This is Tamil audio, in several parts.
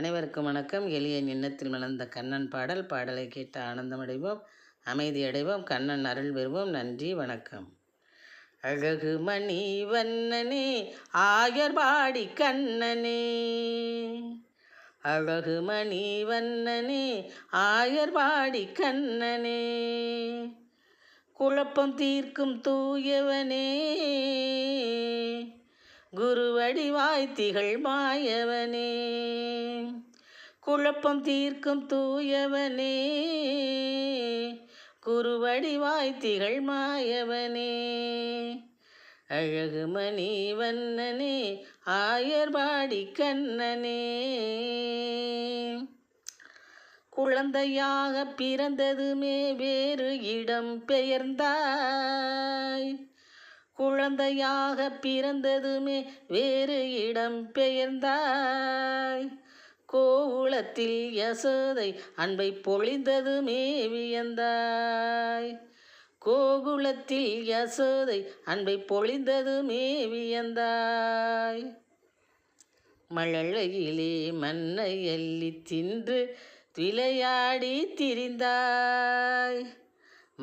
அனைவருக்கும் வணக்கம். எளிய எண்ணத்தில் மலர்ந்த கண்ணன் பாடல். பாடலை கேட்டு ஆனந்தமடைவோம். அமைதியடைவோம். கண்ணன் அருள் பெறுவோம். நன்றி. வணக்கம். அழகு மணி வண்ணனே ஆயர்பாடி கண்ணனே. அழகு மணி வண்ணனே ஆயர்பாடி கண்ணனே. குழப்பம் தீர்க்கும் தூயவனே. குருவடிவாய் திகழ் மாயவனே. குழப்பம் தீர்க்கும் தூயவனே. குருவடிவாய் திகழ் மாயவனே. அழகு மணி வண்ணனே ஆயர்பாடி கண்ணனே. குழந்தையாக பிறந்ததுமே வேறு இடம் பெயர்ந்தாய். குழந்தையாக பிறந்ததுமே வேறு இடம் பெயர்ந்தாய். கோகுலத்தில் யசோதை அன்பை பொழிந்ததுமே வியந்தாய். கோகுலத்தில் யசோதை அன்பை பொழிந்ததுமே வியந்தாய். மழலையிலே மண்ணை அள்ளி தின்று விளையாடி திரிந்தாய்.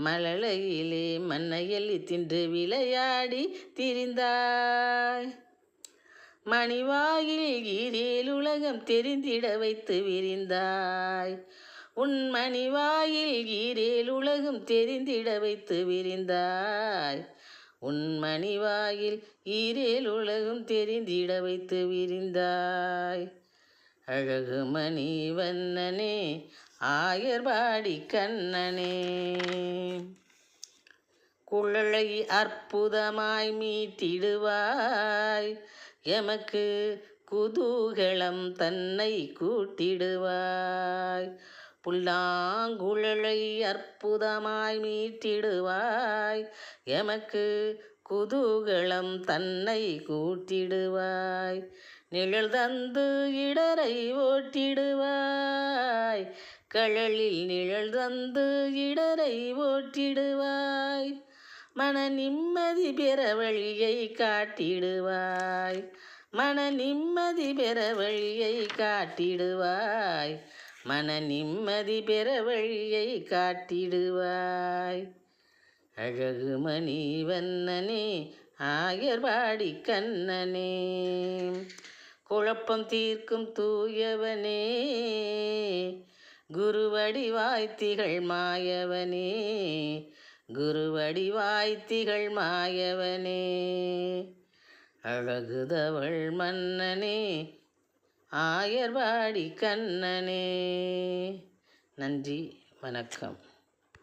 மலலையிலே மண்ணையள்ளி தின்று விளையாடி திரிந்தாய். மணிவாயில் ஈரேல் உலகம் தெரிந்திட வைத்து விரிந்தாய். உன் மணிவாயில் ஈரேல் உலகம் தெரிந்திட வைத்து விரிந்தாய். உன் மணிவாயில் ஈரேல் உலகம் தெரிந்திட வைத்து விரிந்தாய். அழகு மணி வண்ணனே ஆயர்பாடி கண்ணனே. குழலை அற்புதமாய் மீட்டிடுவாய் எமக்கு குதூகலம் தன்னை கூட்டிடுவாய். புல்லாங்குழலை அற்புதமாய் மீட்டிடுவாய். எமக்கு குதூகலம் தன்னை கூட்டிடுவாய். நிழல் தந்து இடரை ஓட்டிடுவாய். கழலில் நிழல் தந்து இடரை ஓட்டிடுவாய். மன நிம்மதி பெற வழியை காட்டிடுவாய். மன நிம்மதி பெற வழியை காட்டிடுவாய். மன நிம்மதி பெற வழியை காட்டிடுவாய். அழகு மணி வண்ணனே ஆயர்பாடி கண்ணனே. குழப்பம் தீர்க்கும் தூயவனே குருவடிவாய் திகழ் மாயவனே. குருவடிவாய் திகழ் மாயவனே. அழகுதவள் மன்னனே ஆயர்வாடி கண்ணனே. நன்றி வணக்கம்.